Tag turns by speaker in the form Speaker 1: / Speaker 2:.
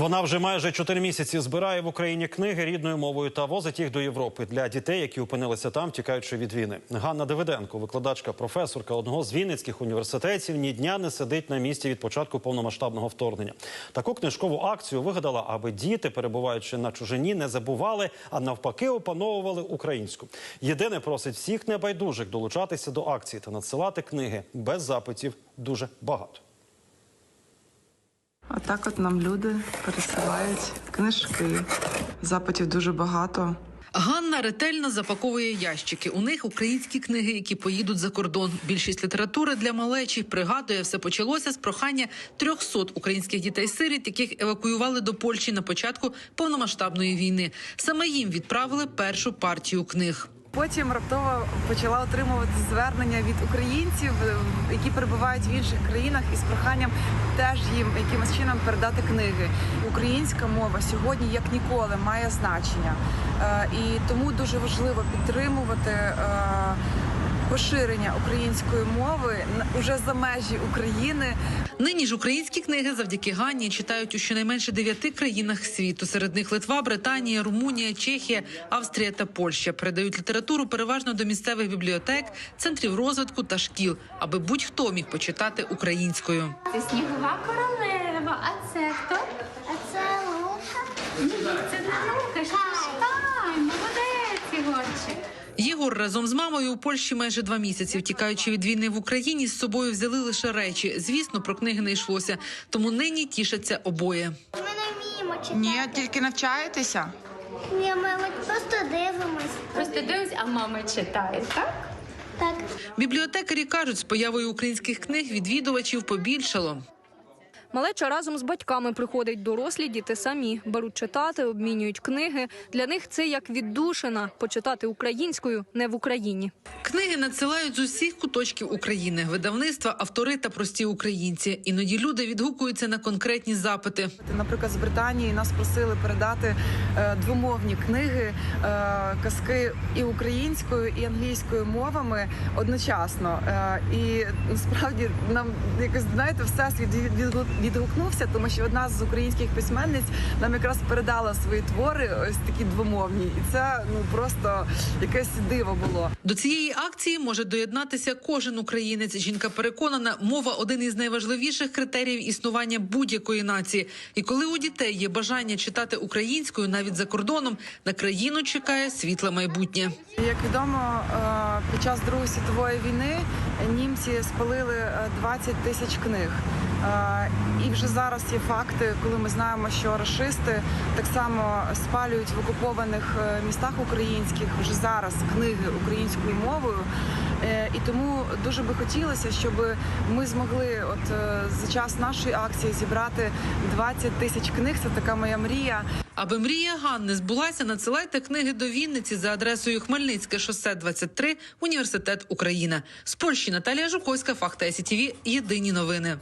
Speaker 1: Вона вже майже чотири місяці збирає в Україні книги рідною мовою та возить їх до Європи для дітей, які опинилися там, тікаючи від війни. Ганна Давиденко, викладачка, професорка одного з вінницьких університетів, ні дня не сидить на місці від початку повномасштабного вторгнення. Таку книжкову акцію вигадала, аби діти, перебуваючи на чужині, не забували, а навпаки, опановували українську. Єдине просить всіх небайдужих долучатися до акції та надсилати книги без запитів дуже багато.
Speaker 2: Отак от нам люди пересилають книжки. Запитів дуже багато.
Speaker 3: Ганна ретельно запаковує ящики. У них українські книги, які поїдуть за кордон. Більшість літератури для малечі пригадує, все почалося з прохання 300 українських дітей-сиріт, яких евакуювали до Польщі на початку повномасштабної війни. Саме їм відправили першу партію книг.
Speaker 2: Потім раптово почала отримувати звернення від українців, е, які перебувають в інших країнах, із проханням теж їм якимось чином передати книги. Українська мова сьогодні як ніколи має значення, Е, і тому дуже важливо підтримувати. Поширення української мови на- уже за межі України
Speaker 3: Нині ж українські книги завдяки Ганні читають у щонайменше дев'яти країнах світу. Серед них Литва, Британія, Румунія, Чехія, Австрія та Польща передають літературу переважно до місцевих бібліотек, центрів розвитку та шкіл, аби будь-хто міг почитати українською.
Speaker 4: Це снігова королева. А це хто?
Speaker 5: А це Лука.
Speaker 4: Це молодець, Ігорчик.
Speaker 3: Єгор разом з мамою у Польщі майже два місяці. Втікаючи від війни в Україні, з собою взяли лише речі. Звісно, про книги не йшлося, тому нині тішаться обоє.
Speaker 5: Ми не вміємо читати.
Speaker 2: ні, тільки навчаєтеся.
Speaker 5: Ні, ми просто дивимось.
Speaker 4: Просто дивись, а мама читає, так?
Speaker 5: Так.
Speaker 3: Бібліотекарі кажуть, з появою українських книг відвідувачів побільшало.
Speaker 6: Малеча разом з батьками приходить дорослі діти самі, беруть читати, обмінюють книги. Для них це як віддушина почитати українською не в Україні.
Speaker 3: Книги надсилають з усіх куточків України, видавництва, автори та прості українці. Іноді люди відгукуються на конкретні запити.
Speaker 2: Наприклад, з Британії нас просили передати е, двомовні книги, е, казки і українською, і англійською мовами одночасно. Е, і насправді нам якось знаєте, всесвіт від- від- відгукнувся, тому що одна з українських письменниць нам якраз передала свої твори, ось такі двомовні, і це ну просто якесь диво було.
Speaker 3: До цієї акції може доєднатися кожен українець. Жінка переконана, мова один із найважливіших критеріїв існування будь-якої нації. І коли у дітей є бажання читати українською навіть за кордоном, на країну чекає світле майбутнє.
Speaker 2: Як відомо, е, під час Другої світової війни німці спалили е, 20 тисяч книг. Е, І вже зараз є факти, коли ми знаємо, що рашисти так само спалюють в окупованих е, містах українських вже зараз книги українською мовою. Е, І тому дуже би хотілося, щоб ми змогли, от за час нашої акції, зібрати 20 тисяч книг. Це така моя мрія.
Speaker 3: Аби мрія Ганни збулася, надсилайте книги до Вінниці за адресою Хмельницьке шосе 23, Університет Україна. З Польщі Наталія Жуковська, Факта СІТВ. Єдині новини.